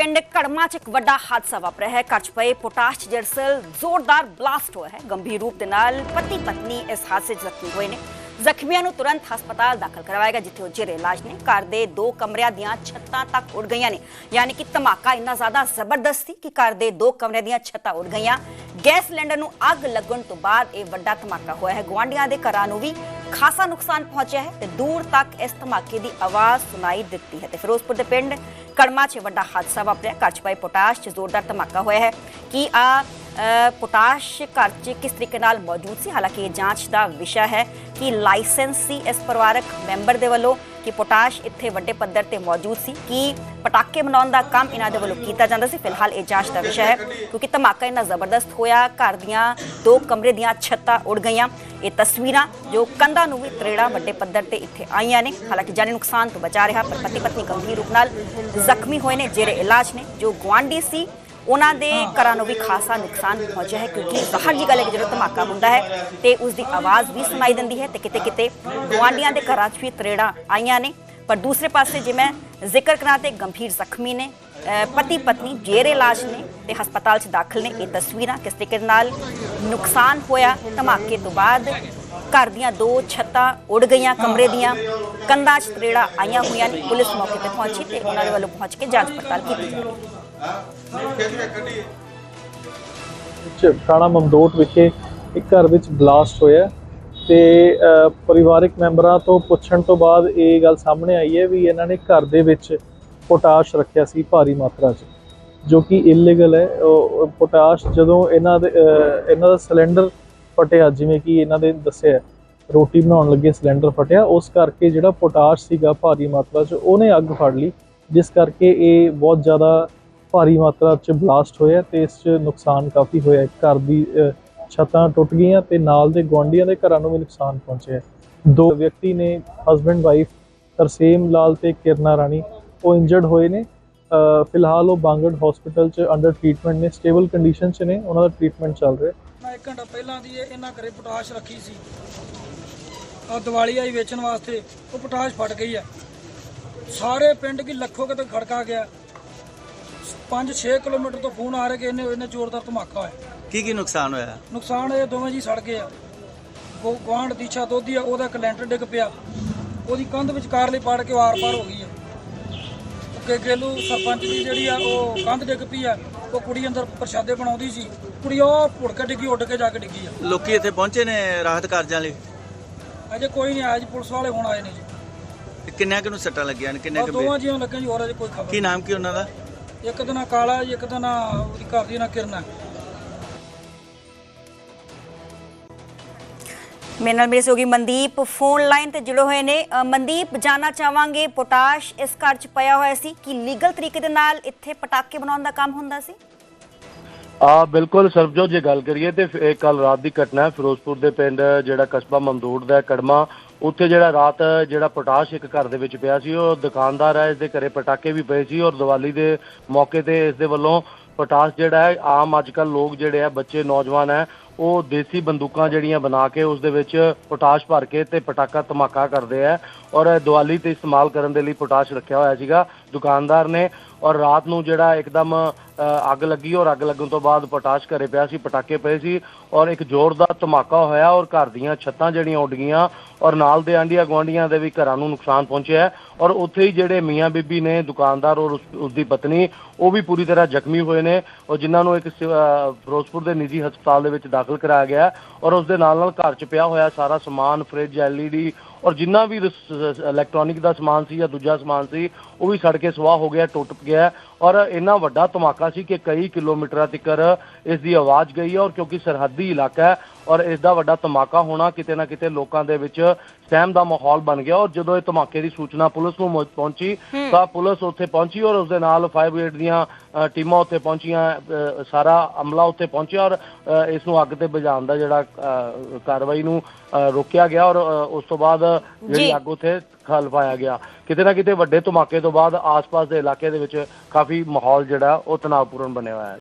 ਪਿੰਡ ਕੜਮਾ 'ਚ ਇੱਕ ਵੱਡਾ ਹਾਦਸਾ ਵਾਪਰਿਆ ਹੈ। ਘਰ 'ਚ ਪਏ ਪੋਟਾਸ਼ ਜਰਸਲ ਜ਼ੋਰਦਾਰ ਬਲਾਸਟ ਹੋਇਆ ਹੈ। ਗੰਭੀਰ ਰੂਪ ਦੇ ਨਾਲ ਪਤੀ ਪਤਨੀ ਇਸ ਹਾਦਸੇ 'ਚ ਜ਼ਖਮੀ ਹੋਏ ਨੇ। ਜ਼ਖਮੀਆਂ ਨੂੰ ਤੁਰੰਤ ਹਸਪਤਾਲ ਦਾਖਲ ਕਰਵਾਇਆ ਗਿਆ ਜਿੱਥੇ ਉਹ ਜੇਰੇ ਇਲਾਜ ਨੇ। ਘਰ ਦੇ ਦੋ ਕਮਰਿਆਂ ਦੀਆਂ ਛੱਤਾਂ ਤੱਕ ਉੱਡ ਗਈਆਂ ਨੇ। ਯਾਨੀ ਕਿ ਧਮਾਕਾ ਇੰਨਾ ਜ਼ਿਆਦਾ ਜ਼ਬਰਦਸਤ ਸੀ ਕਿ ਘਰ ਦੇ ਦੋ ਕਮਰਿਆਂ ਦੀਆਂ ਛੱਤਾਂ ਉੱਡ ਗਈਆਂ। ਗੈਸ ਸਿਲੰਡਰ ਨੂੰ ਅੱਗ ਲੱਗਣ ਤੋਂ ਬਾਅਦ ਇਹ ਵੱਡਾ ਧਮਾਕਾ ਹੋਇਆ ਹੈ। ਗੁਆਂਢੀਆਂ ਦੇ ਘਰਾਂ ਨੂੰ ਵੀ ਖਾਸਾ ਨੁਕਸਾਨ ਪਹੁੰਚਿਆ ਹੈ ਤੇ ਦੂਰ ਤੱਕ ਇਸ ਧਮਾਕੇ ਦੀ ਆਵਾਜ਼ ਸੁਣਾਈ ਦਿੱਤੀ ਹੈ। ਤੇ ਫਿਰੋਜ਼ਪੁਰ ਦੇ ਪਿੰਡ ਕੜਮਾ 'ਚ ਵੱਡਾ ਹਾਦਸਾ ਵਾਪਰਿਆ। ਘਰ 'ਚ ਪਏ ਪੋਟਾਸ਼ 'ਚ ਜ਼ੋਰਦਾਰ ਧਮਾਕਾ ਹੋਇਆ ਹੈ। ਕਿ ਆ ਪੋਟਾਸ਼ ਘਰ 'ਚ ਕਿਸ ਤਰੀਕੇ ਨਾਲ ਮੌਜੂਦ ਸੀ? ਹਾਲਾਂਕਿ ਇਹ ਜਾਂਚ ਦਾ ਵਿਸ਼ਾ ਹੈ ਕਿ ਲਾਇਸੈਂਸ ਸੀ ਇਸ ਪਰਿਵਾਰਕ ਮੈਂਬਰ ਦੇ ਵੱਲੋਂ ਕਿ ਪੋਟਾਸ਼ ਇੱਥੇ ਵੱਡੇ ਪੱਧਰ ਤੇ ਮੌਜੂਦ ਸੀ, ਕਿ ਪਟਾਕੇ ਬਣਾਉਣ ਦਾ ਕੰਮ ਇਹਨਾਂ ਦੇ ਵੱਲੋਂ ਕੀਤਾ ਜਾਂਦਾ ਸੀ? ਫਿਲਹਾਲ ਇਹ ਜਾਂਚ ਦਾ ਵਿਸ਼ਾ ਹੈ, ਕਿਉਂਕਿ ਧਮਾਕਾ ਇੰਨਾ ਜ਼ਬਰਦਸਤ ਹੋਇਆ, ਘਰ ਦੀਆਂ ਦੋ ਕਮਰੇ ਦੀਆਂ ਛੱਤਾਂ ਉੱਡ ਗਈਆਂ। ਇਹ ਤਸਵੀਰਾਂ ਜੋ ਕੰਧਾਂ ਨੂੰ ਵੀ ਤਰੇੜਾ ਵੱਡੇ ਪੱਧਰ ਤੇ ਇੱਥੇ ਆਈਆਂ ਨੇ। ਹਾਲਾਂਕਿ ਜਾਨੀ ਨੁਕਸਾਨ ਤੋਂ ਬਚਾ ਰਿਹਾ, ਪਰ ਪਤੀ ਪਤਨੀ ਗੰਭੀਰ ਰੂਪ ਨਾਲ ਜ਼ਖਮੀ ਹੋਏ ਨੇ, ਜਿਹੜੇ ਇਲਾਜ ਨੇ, ਜੋ ਗੁਆਂਢੀ ਸੀ ਉਹਨਾਂ ਦੇ ਘਰਾਂ ਨੂੰ ਵੀ ਖਾਸਾ ਨੁਕਸਾਨ ਪਹੁੰਚਿਆ ਹੈ, ਕਿਉਂਕਿ ਬਾਹਰ ਦੀ ਗੱਲ ਹੈ ਕਿ ਜਦੋਂ ਧਮਾਕਾ ਹੁੰਦਾ ਹੈ ਤੇ ਉਸ ਦੀ ਆਵਾਜ਼ ਵੀ ਸੁਣਾਈ ਦਿੰਦੀ ਹੈ ਤੇ ਕਿਤੇ ਕਿਤੇ ਗੁਆਂਢੀਆਂ ਦੇ ਘਰਾਂ 'ਚ ਵੀ ਤਰੇੜਾਂ ਆਈਆਂ ਨੇ। ਪਰ ਦੂਸਰੇ ਪਾਸੇ ਜੇ ਮੈਂ ਜ਼ਿਕਰ ਕਰਾਂ ਤੇ ਗੰਭੀਰ ਜ਼ਖਮੀ ਨੇ ਪਤੀ ਪਤਨੀ ਜੇਰੇ ਇਲਾਜ ਨੇ ਤੇ ਹਸਪਤਾਲ 'ਚ ਦਾਖਲ ਨੇ। ਇਹ ਤਸਵੀਰਾਂ ਕਿਸ ਤਰੀਕੇ ਨਾਲ ਨੁਕਸਾਨ ਹੋਇਆ, ਧਮਾਕੇ ਤੋਂ ਬਾਅਦ ਘਰ ਦੀਆਂ ਦੋ ਛੱਤਾਂ ਉੱਡ ਗਈਆਂ, ਕਮਰੇ ਦੀਆਂ ਕੰਧਾਂ 'ਚ ਤਰੇੜਾਂ ਆਈਆਂ ਹੋਈਆਂ ਨੇ। ਪੁਲਿਸ ਮੌਕੇ ਤੇ ਪਹੁੰਚੀ ਤੇ ਉਹਨਾਂ ਦੇ ਵੱਲੋਂ ਪਹੁੰਚ ਕੇ ਜਾਂਚ ਪੜਤਾਲ ਕੀਤੀ ਜਾ ਰਹੀ ਹੈ ਵਿੱਚ ਥਾਣਾ ਮਮਦੋਟ ਵਿਖੇ ਇੱਕ ਘਰ ਵਿੱਚ ਬਲਾਸਟ ਹੋਇਆ ਤੇ ਅ, ਪਰਿਵਾਰਕ ਮੈਂਬਰਾਂ ਤੋਂ ਪੁੱਛਣ ਤੋਂ ਬਾਅਦ ਇਹ ਗੱਲ ਸਾਹਮਣੇ ਆਈ ਹੈ ਵੀ ਇਹਨਾਂ ਨੇ ਘਰ ਦੇ ਵਿੱਚ ਪੋਟਾਸ਼ ਰੱਖਿਆ ਸੀ ਭਾਰੀ ਮਾਤਰਾ 'ਚ ਜੋ ਕਿ ਇਲੀਗਲ ਹੈ। ਉਹ ਪੋਟਾਸ਼ ਜਦੋਂ ਇਹਨਾਂ ਦੇ ਇਹਨਾਂ ਦਾ ਸਿਲੰਡਰ ਫਟਿਆ ਜਿਵੇਂ ਕਿ ਇਹਨਾਂ ਦੇ ਦੱਸਿਆ ਰੋਟੀ ਬਣਾਉਣ ਲੱਗੇ ਸਿਲੰਡਰ ਫਟਿਆ ਉਸ ਕਰਕੇ ਜਿਹੜਾ ਪੋਟਾਸ਼ ਸੀਗਾ ਭਾਰੀ ਮਾਤਰਾ 'ਚ ਉਹਨੇ ਅੱਗ ਫੜ ਲਈ ਜਿਸ ਕਰਕੇ ਇਹ ਬਹੁਤ ਜ਼ਿਆਦਾ ਭਾਰੀ ਮਾਤਰਾ 'ਚ ਬਲਾਸਟ ਹੋਇਆ ਤੇ ਇਸ 'ਚ ਨੁਕਸਾਨ ਕਾਫੀ ਹੋਇਆ ਘਰ ਦੀ ਛੱਤਾਂ ਟੁੱਟ ਗਈਆਂ ਤੇ ਨਾਲ ਦੇ ਗੁਆਂਢੀਆਂ ਦੇ ਘਰਾਂ ਨੂੰ ਵੀ ਨੁਕਸਾਨ ਪਹੁੰਚਿਆ ਦੋ ਵਿਅਕਤੀ ਨੇ ਹਸਬੰਡ ਵਾਈਫ ਤਰਸੇਮ ਲਾਲ ਤੇ ਕਿਰਨਾ ਰਾਣੀ, ਉਹ ਇੰਜਰਡ ਹੋਏ ਨੇ। ਫਿਲਹਾਲ ਉਹ ਬਾਂਗੜ ਹਸਪੀਟਲ 'ਚ ਅੰਡਰ ਟ੍ਰੀਟਮੈਂਟ ਨੇ ਸਟੇਬਲ ਕੰਡੀਸ਼ਨ 'ਚ ਨੇ, ਉਹਨਾਂ ਦਾ ਟ੍ਰੀਟਮੈਂਟ ਚੱਲ ਰਿਹਾ ਮੈਂ ਇੱਕ ਘੰਟਾ ਪਹਿਲਾਂ ਦੀ ਇਹਨਾਂ ਘਰੇ ਪੋਟਾਸ਼ ਰੱਖੀ ਸੀ। ਆ ਦੀਵਾਲੀ ਆਈ ਵੇਚਣ ਵਾਸਤੇ, ਉਹ ਪੋਟਾਸ਼ ਫਟ ਗਈ ਆ ਸਾਰੇ ਪਿੰਡ ਕੀ ਲੱਖੋ ਕਿਤੇ ਖੜਕਾ ਗਿਆ। 5-6 ਕਿਲੋਮੀਟਰ ਤੋਂ ਫੋਨ ਆ ਰਹੇ ਕਿ ਇਹਨੇ ਇਹਨੇ ਜ਼ੋਰਦਾਰ ਧਮਾਕਾ ਹੋਇਆ। ਕੀ ਕੀ ਨੁਕਸਾਨ ਹੋਇਆ? ਨੁਕਸਾਨ ਇਹ ਦੋਵੇਂ ਜੀ ਸੜ ਗਏ ਆ। ਗੋ- ਗੁਆਂਢ ਦੀਛਾ ਦੋਧੀ ਆ ਉਹਦਾ ਇੱਕ ਲੈਂਟਰ ਡਿੱਗ ਪਿਆ। ਉਹਦੀ ਕੰਧ ਵਿਚਕਾਰ ਲਈ ਪਾੜ ਕੇ ਵਾਰ-ਪਾਰ ਹੋ ਗਈ ਆ। ਕਿ ਗੇਲੂ ਸਰਪੰਚ ਦੀ ਜਿਹੜੀ ਆ ਉਹ ਕੰਧ ਡਿੱਗ ਪਈ ਆ। ਉਹ ਕੁੜੀ ਅੰਦਰ ਪ੍ਰਸ਼ਾਦੇ ਬਣਾਉਂਦੀ ਸੀ। ਕੁੜੀ ਉਹ ਭੁੜ ਕੇ ਡਿੱਗੀ ਉੱਡ ਕੇ ਜਾ ਕੇ ਡਿੱਗੀ ਆ। ਲੋਕੀ ਇੱਥੇ ਪਹੁੰਚੇ ਨੇ ਰਾਹਤ ਕਾਰਜਾਂ ਲਈ? ਅਜੇ ਕੋਈ ਨਹੀਂ ਆਇਆ ਜੀ ਪੁਲਿਸ ਵਾਲੇ ਹੁਣ ਆਏ ਨੇ ਜੀ। ਤੇ ਕਿੰਨਿਆਂ ਕੁ ਨੂੰ ਸੱਟਾਂ ਲੱਗੀਆਂ ਨੇ ਕਿੰਨੇ ਕੁ ਦੋਵਾਂ ਜੀਆਂ ਲੱਗੇ ਜੀ ਹੋਰ ਅਜੇ ਕੋਈ ਖਬਰ ਕੀ ਨਾਮ ਕੀ ਉਹਨਾਂ ਦਾ? ਇੱਕ ਦਾ ਨਾਂ ਕਾਲਾ ਜੀ ਇੱਕ ਦਾ ਨਾਂ ਉਹਦੀ ਘਰ ਦੀ ਨਾਂ ਕਿਰਨਾ ਮੇਰੇ ਨਾਲ ਮੇਰੇ ਸਹਿਯੋਗੀ ਮਨਦੀਪ ਫੋਨ ਲਾਈਨ ਤੇ ਜੁੜੇ ਹੋਏ ਨੇ। ਮਨਦੀਪ ਜਾਨਣਾ ਚਾਹਾਂਗੇ ਪੋਟਾਸ਼ ਇਸ ਘਰ 'ਚ ਪਿਆ ਹੋਇਆ ਸੀ। ਕਿ ਲੀਗਲ ਤਰੀਕੇ ਦੇ ਨਾਲ ਇੱਥੇ ਪਟਾਕੇ ਬਣਾਉਣ ਦਾ ਕੰਮ ਹੁੰਦਾ ਸੀ? ਆ ਬਿਲਕੁਲ ਸਰਬਜੋਤ ਜੇ ਗੱਲ ਕਰੀਏ ਤੇ ਕੱਲ ਰਾਤ ਦੀ ਘਟਨਾ ਹੈ। ਫਿਰੋਜ਼ਪੁਰ ਦੇ ਪਿੰਡ ਜਿਹੜਾ ਕਸਬਾ ਮਮਦੂੜ ਦਾ ਹੈ, ਕੜਮਾ ਉੱਥੇ ਜਿਹੜਾ ਰਾਤ ਜਿਹੜਾ ਪੋਟਾਸ਼ ਇੱਕ ਘਰ ਦੇ ਵਿੱਚ ਪਿਆ ਸੀ, ਉਹ ਦੁਕਾਨਦਾਰ ਹੈ ਇਸ ਦੇ ਘਰੇ ਪਟਾਕੇ ਵੀ ਪਏ ਸੀ ਔਰ ਦੀਵਾਲੀ ਦੇ ਮੌਕੇ ਤੇ ਇਸ ਦੇ ਵੱਲੋਂ ਪੋਟਾਸ਼ ਜਿਹੜਾ ਹੈ, ਆਮ ਅੱਜ ਕੱਲ ਲੋਕ ਜਿਹੜੇ ਆ, ਬੱਚੇ, ਨੌਜਵਾਨ ਹੈ, ਉਹ ਦੇਸੀ ਬੰਦੂਕਾਂ ਜਿਹੜੀਆਂ ਬਣਾ ਕੇ ਉਸ ਦੇ ਵਿੱਚ ਪੋਟਾਸ਼ ਭਰ ਕੇ ਤੇ ਪਟਾਕਾ ਧਮਾਕਾ ਕਰਦੇ ਆ ਔਰ ਦੀਵਾਲੀ ਤੇ ਇਸਤੇਮਾਲ ਕਰਨ ਦੇ ਲਈ ਪੋਟਾਸ਼ ਰੱਖਿਆ ਹੋਇਆ ਸੀਗਾ ਦੁਕਾਨਦਾਰ ਨੇ ਔਰ ਰਾਤ ਨੂੰ ਜਿਹੜਾ ਇੱਕਦਮ ਅੱਗ ਲੱਗੀ ਔਰ ਅੱਗ ਲੱਗਣ ਤੋਂ ਬਾਅਦ ਪਟਾਸ਼ ਘਰੇ ਪਿਆ ਸੀ, ਪਟਾਕੇ ਪਏ ਸੀ ਔਰ ਇੱਕ ਜ਼ੋਰਦਾਰ ਧਮਾਕਾ ਹੋਇਆ ਔਰ ਘਰ ਦੀਆਂ ਛੱਤਾਂ ਜਿਹੜੀਆਂ ਉੱਡ ਗਈਆਂ ਔਰ ਨਾਲ ਦੇ ਆਂਡੀਆਂ ਗੁਆਂਢੀਆਂ ਦੇ ਵੀ ਘਰਾਂ ਨੂੰ ਨੁਕਸਾਨ ਪਹੁੰਚਿਆ ਔਰ ਉੱਥੇ ਹੀ ਜਿਹੜੇ ਮੀਆਂ ਬੀਬੀ ਨੇ, ਦੁਕਾਨਦਾਰ ਔਰ ਉਸ ਦੀ ਪਤਨੀ, ਉਹ ਵੀ ਪੂਰੀ ਤਰ੍ਹਾਂ ਜ਼ਖਮੀ ਹੋਏ ਨੇ ਔਰ ਜਿਨ੍ਹਾਂ ਨੂੰ ਇੱਕ ਸਿਵ- ਫਿਰੋਜ਼ਪੁਰ ਦੇ ਨਿੱਜੀ ਹਸਪਤਾਲ ਦੇ ਵਿੱਚ ਦਾਖਲ ਕਰਾਇਆ ਗਿਆ ਔਰ ਉਸ ਦੇ ਨਾਲ ਨਾਲ ਘਰ 'ਚ ਪਿਆ ਹੋਇਆ ਸਾਰਾ ਸਮਾਨ, ਫ੍ਰਿਜ, ਐਲਈਡੀ ਔਰ ਜਿੰਨਾ ਵੀ ਇਲੈਕਟ੍ਰੋਨਿਕ ਦਾ ਸਮਾਨ ਸੀ ਜਾਂ ਦੂਜਾ ਸਮਾਨ ਸੀ, ਉਹ ਵੀ ਸੜ ਕੇ ਸਵਾਹ ਹੋ ਗਿਆ, ਟੁੱਟ ਗਿਆ ਔਰ ਇੰਨਾ ਵੱਡਾ ਧਮਾਕਾ ਸੀ ਕਿ ਕਈ ਕਿਲੋਮੀਟਰਾਂ ਤੱਕ ਇਸ ਦੀ ਆਵਾਜ਼ ਗਈ ਹੈ ਔਰ ਕਿਉਂਕਿ ਸਰਹੱਦੀ ਇਲਾਕਾ ਹੈ ਔਰ ਇਸ ਦਾ ਵੱਡਾ ਧਮਾਕਾ ਹੋਣਾ ਕਿਤੇ ਨਾ ਕਿਤੇ ਲੋਕਾਂ ਦੇ ਵਿੱਚ ਸਹਿਮ ਦਾ ਮਾਹੌਲ ਬਣ ਗਿਆ ਔਰ ਜਦੋਂ ਇਹ ਧਮਾਕੇ ਦੀ ਸੂਚਨਾ ਪੁਲਿਸ ਨੂੰ ਪਹੁੰਚੀ ਤਾਂ ਪੁਲਿਸ ਉੱਥੇ ਪਹੁੰਚੀ ਔਰ ਉਸ ਦੇ ਨਾਲ ਫਾਇਰ ਬ੍ਰਿਗੇਡ ਦੀਆਂ ਟੀਮਾਂ ਉੱਥੇ ਪਹੁੰਚੀਆਂ ਸਾਰਾ ਅਮਲਾ ਉੱਥੇ ਪਹੁੰਚਿਆ ਔਰ ਇਸ ਨੂੰ ਅੱਗ ਤੇ ਬੁਝਾਉਣ ਦਾ ਜਿਹੜਾ ਕਾਰਵਾਈ ਨੂੰ ਰੋਕਿਆ ਗਿਆ ਔਰ ਉਸ ਤੋਂ ਬਾਅਦ। ਜਿਹੜੀ ਅੱਗ ਉੱਥੇ ਖਲਵਾਇਆ ਗਿਆ। ਕਿਤੇ ਨਾ ਕਿਤੇ ਵੱਡੇ ਧਮਾਕੇ ਤੋਂ ਬਾਅਦ ਆਸ-ਪਾਸ ਦੇ ਇਲਾਕੇ ਦੇ ਵਿੱਚ ਕਾਫੀ ਮਾਹੌਲ ਜਿਹੜਾ, ਉਹ ਤਣਾਅਪੂਰਨ ਬਣਿਆ ਹੋਇਆ ਹੈ।